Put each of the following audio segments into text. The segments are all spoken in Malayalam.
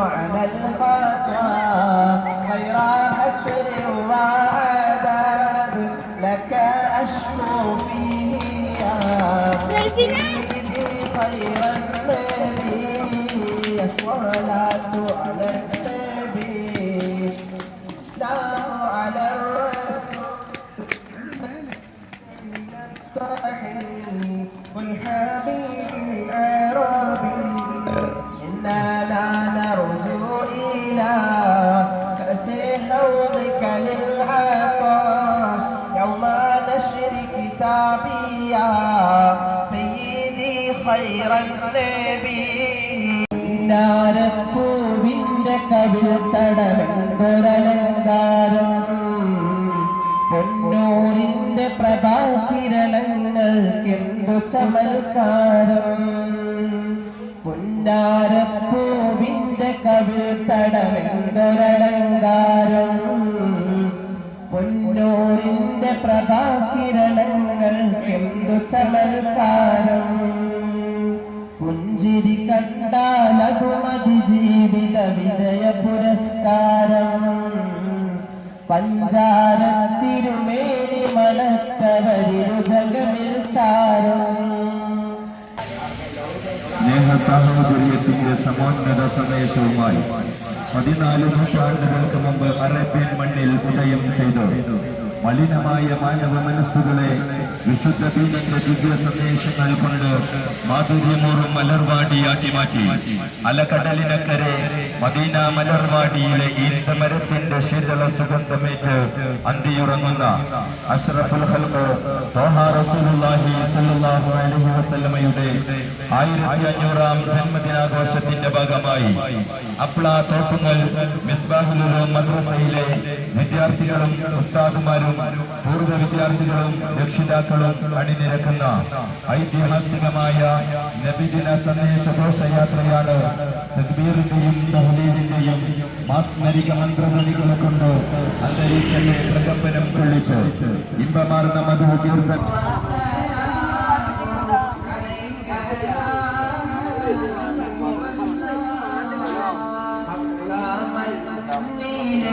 على الخطا خير حسر وعذاب لك أشكو فيه يا سيدي خير സാഹോദര്യത്തിന്റെ സമോന്നത സന്ദേശവുമായി പതിനാല് നൂറ്റാണ്ടുകൾക്ക് മുമ്പ് അറേബ്യൻ മണ്ണിൽ ഉദയം ചെയ്തു. മലിനമായ മാനവ മനസ്സുകളെ വിശുദ്ധ പീഠന്റെ ദിവ്യ സന്ദേശങ്ങൾ കൊണ്ട് മാധുര്യമൂറും മലർവാടിയാക്കി മാറ്റി. അലകടലിനക്കരെ മദീന മലർവാടിയിലെ ഈന്തമരത്തിന്റെ ശീതള സുഗന്ധമേറ്റ് അന്തിയുറങ്ങുന്ന അഷ്റഫുൽ ഹൽക്ക് സ്വല്ലല്ലാഹു അലൈഹി വസല്ലമയുടെ ആയിരത്തി അഞ്ഞൂറാം ജന്മദിനാഘോഷത്തിന്റെ ഭാഗമായി അപ്ല തോട്ടുങ്ങൽ മിസ്ബാഹുലുലു മദ്രസയിലെ വിദ്യാർത്ഥികളും ഉസ്താദുമാരും പൂർവ വിദ്യാർത്ഥികളും രക്ഷിതാക്കളും അണിനിരക്കുന്ന ഐതിഹാസികമായ നബിദിന സന്ദേശ ഘോഷയാത്രയാണ് തക്ബീറിന്റെയും തഹ്ലീലിന്റെയും മാസ്മരിക മന്ത്രധ്വനികളെ കൊണ്ട് അന്തരീക്ഷത്തെ പ്രകമ്പനം കൊള്ളിച്ച് ഇമ്പമാർന്ന മധു കീർത്തൻ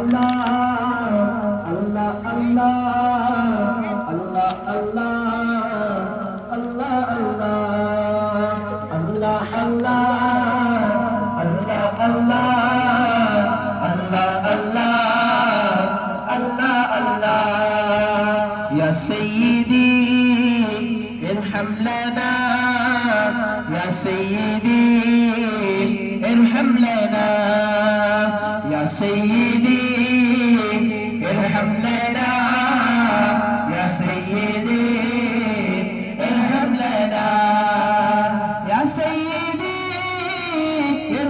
আল্লাহ আল্লাহ আল্লাহ আল্লাহ আল্লাহ আল্লাহ আল্লাহ আল্লাহ আল্লাহ আল্লাহ আল্লাহ আল্লাহ আল্লাহ আল্লাহ ইয়া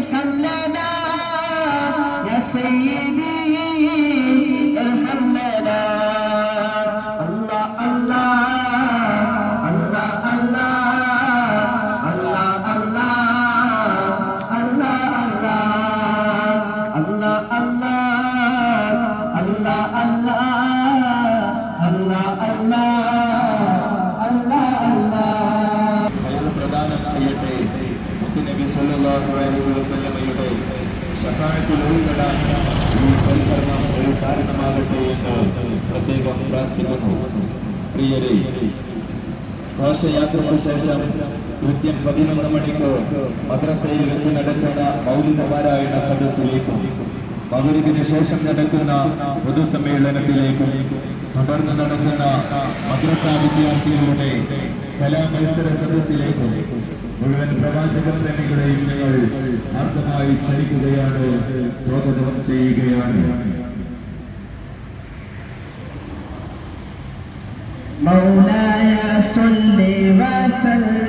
ارحم لنا يا سيدي സല്ലല്ലാഹു ഈ കാരണമാകട്ടെ എന്ന് പ്രാർത്ഥിക്കുന്നു. ശേഷം കൃത്യം പതിനൊന്ന് മണിക്ക് മദ്രസയിൽ വെച്ച് നടക്കുന്ന മൗലിക പാരായണ സദസ്സിലേക്കും മകരിവിന് ശേഷം നടക്കുന്ന പൊതുസമ്മേളനത്തിലേക്കും തുടർന്ന് നടക്കുന്ന മദ്രസ വിദ്യാർത്ഥികളുടെ കലാമത്സര സദസ്സിലേക്കും മുഴുവൻ പ്രവാചക പ്രേമികളെയും ഞങ്ങൾ ആർദ്രമായി ക്ഷണിക്കുകയാണ് സ്വാഗതം ചെയ്യുകയാണ് مولاي صل وسلم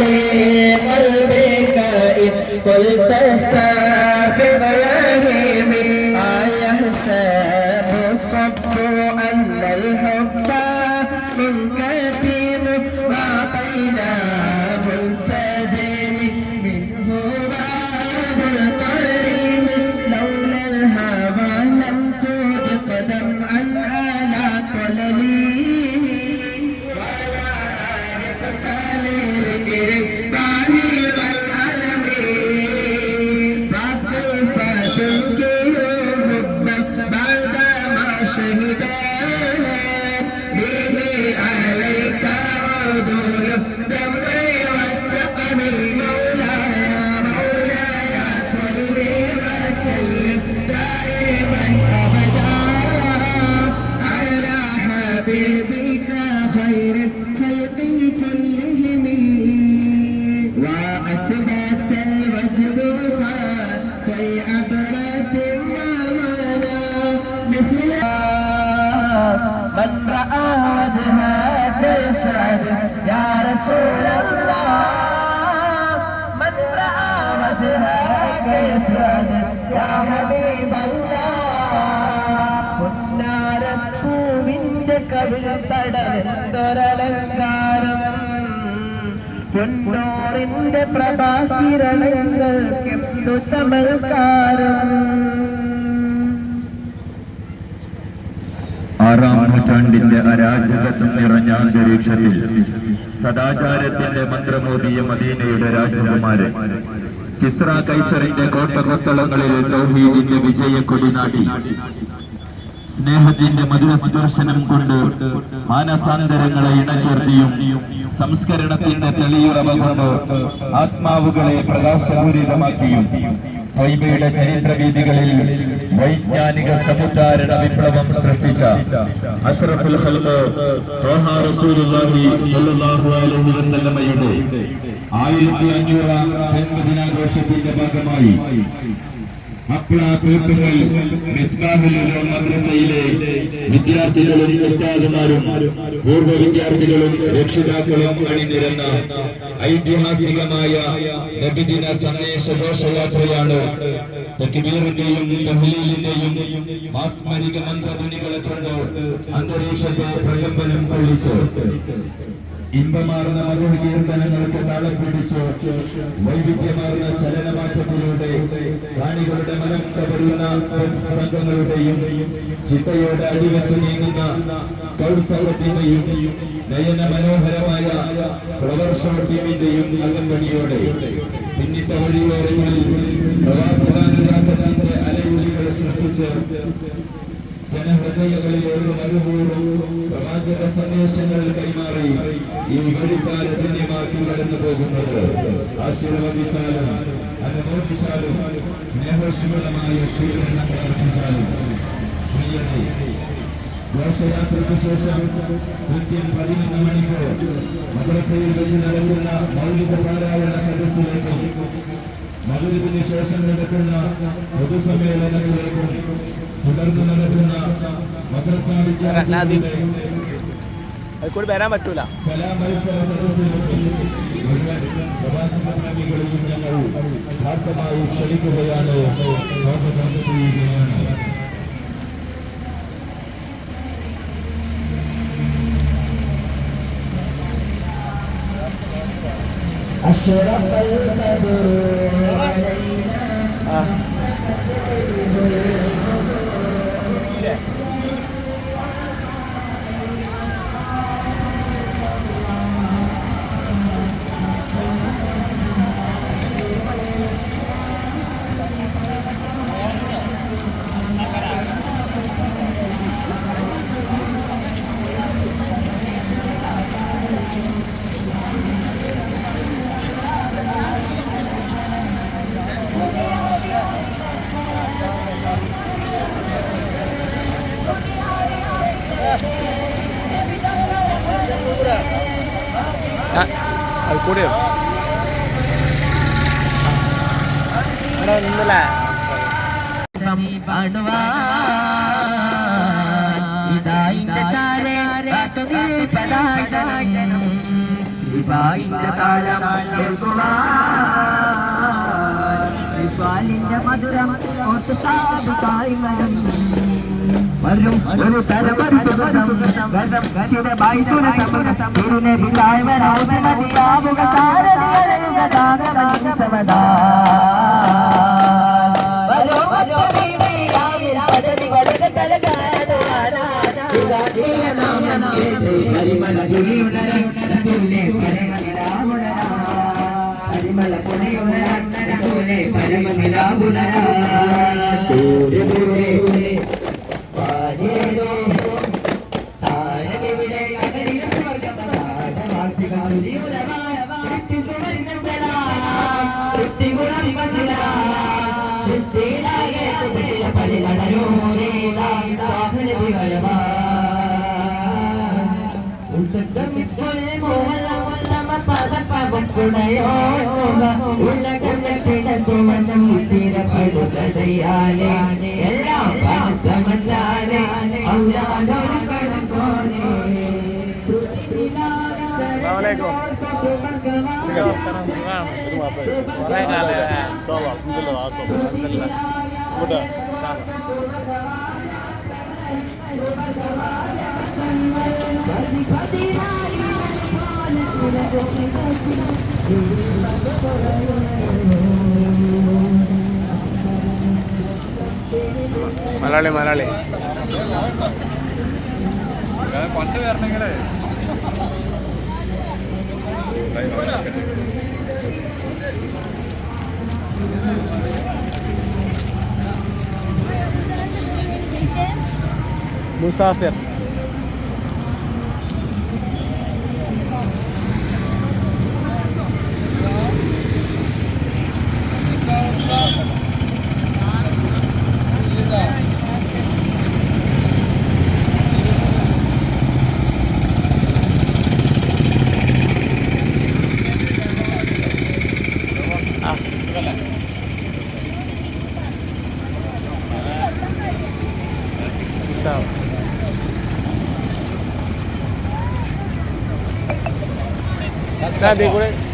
عليه قلبك إن قلت استغفر കവിൽ തടവെന്തൊരലങ്കാരം. പൊന്നോറിന്റെ പ്രഭാകിരണങ്ങൾക്കെന്തു ചമൽക്കാരം? ആറാം നൂറ്റാണ്ടിന്റെ അരാജകത്വം നിറഞ്ഞ അന്തരീക്ഷത്തിൽ സദാചാരത്തിന്റെ മന്ത്രമോദിയ മദീനയുടെ രാജകുമാരൻ കിസ്ര കൈസറിന്റെ കോട്ടകൊത്തളങ്ങളിൽ തൗഹീദിന്റെ വിജയ നാട്ടി. സ്നേഹത്തിന്റെ മധുരസ്പർശനം കൊണ്ട് മാനസാന്തരങ്ങളെ ഇണചേർത്തിയും സംസ്കരണത്തിന്റെ തെളിയുറവ കൊണ്ട് ആത്മാവുകളെ പ്രകാശപൂരിതമാക്കിയും ത്വയ്ബയുടെ ചരിത്രവീതികളിൽ വൈജ്ഞാനിക സമുദ്ധാരണ വിപ്ലവം സൃഷ്ടിച്ച അഷ്റഫുൽ തോഹാ റസൂലുള്ളാഹി അലൈഹി വസല്ലമയുടെ ആയിരത്തി അഞ്ഞൂറാം ജന്മദിനാഘോഷത്തിന്റെ ഭാഗമായി അപ്ല തീർത്ഥങ്ങൾ മിസ്ബാഹുലുലൂം മദ്രസയിലെ വിദ്യാർത്ഥികളും ഉസ്താദുമാരും പൂർവ വിദ്യാർത്ഥികളും രക്ഷിതാക്കളും അണിനിരന്ന ഐതിഹാസികമായ നബിദിന സന്ദേശ ഘോഷയാത്രയാണ് തക്ബീറിന്റെയും തഹ്ലീലിന്റെയും മാസ്മരിക കൊണ്ട് അന്തരീക്ഷത്തെ പ്രകമ്പനം കൊള്ളിച്ചു ഇമ്പമാർന്ന മധുകീർത്തനങ്ങൾക്ക് താളം പിടിച്ച് വൈവിധ്യമാർന്ന ചലനമാറ്റത്തിലൂടെ പ്രാണികളുടെ മനം കവരുന്ന സംഘങ്ങളുടെയും ചിട്ടയോട് അടിവെച്ച് നീങ്ങുന്ന സ്കൗട്ട് സംഘത്തിന്റെയും നയന മനോഹരമായ ഫ്ലവർ ഷോ ടീമിന്റെയും അകമ്പടിയോടെ പിന്നിട്ട വഴിയോരങ്ങളിൽ പ്രവാചകാനുരാഗത്തിന്റെ അലയുലികൾ സൃഷ്ടിച്ച് ജനഹൃദയങ്ങളിലേക്ക് മരുഭൂറും പ്രവാചക സന്ദേശങ്ങൾ കൈമാറി ഈ വഴിക്കാല ധന്യമാക്കി കടന്നു പോകുന്നത്. ആശീർവദിച്ചാലും അനുമോദിച്ചാലും സ്നേഹശീലമായ സ്വീകരണം പ്രാർത്ഥിച്ചാലും. ഘോഷയാത്രയ്ക്ക് ശേഷം കൃത്യം പതിനൊന്ന് മണിക്ക് മദ്രസയിൽ വെച്ച് നടക്കുന്ന മൗലിക പാരായണ സദസ്സിലേക്കും മധുരത്തിന് ശേഷം നടക്കുന്ന പൊതുസമ്മേളനത്തിലേക്കും തുടർന്ന് നടക്കുന്ന മദ്രസ വിദ്യാർത്ഥികളുടെ അത് കൂടി വരാൻ പറ്റൂല കലാമത്സര സദസ്സിലേക്കും മുഴുവൻ പ്രഭാഷണ പ്രേമികളെയും ഞങ്ങൾ യഥാർത്ഥമായി ക്ഷണിക്കുകയാണ് സ്വാഗതം ചെയ്യുകയാണ് أشرق البدر علينا Friday. കൂടിയോ അവിടെ നിന്നല്ലേ ഇതായിന്റെ ചാരേ പദാചനം ഇതായിന്റെ താളം കേൾക്കുവാൻ വിശ്വാലിന്റെ മധുരം ഓർത്ത് സാബിതായി மருதம் ஒரு தரமரி சுகந்தம் கந்தம் சித பாய் சுனதம் திருநே விதாய் வராவுதி மதியாவுக சாரதியலையுக தாகமாகி சமதா வலோ மத்தவி வீராவிர பதவி வலக தலகாதானா விதாதிய நாமம் கேட்டு பரிமல துரியுடர ரசூலே பரமகிராவுடரா பரிமல புனையுடர ரசூலே பரமகிராவுடரா ചിത്തിരപ്പെടുകടയാലെ എല്ലാം പണച്ചമല്ലാലെ ഔലാദൊരു കണക്കോനെ മലയാളി മലയാളി. മുസാഫിർ. కూడా ఇది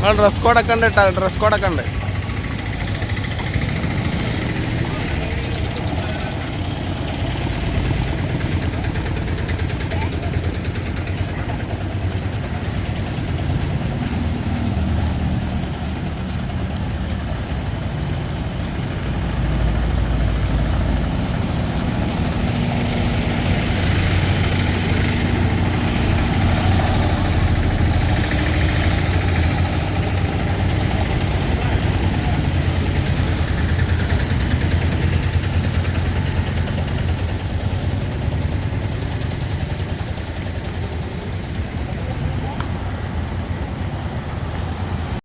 వాళ్ళు డ్రెస్ కోడ్ అక్కండి డ్రెస్ కోడ్ అక్కండి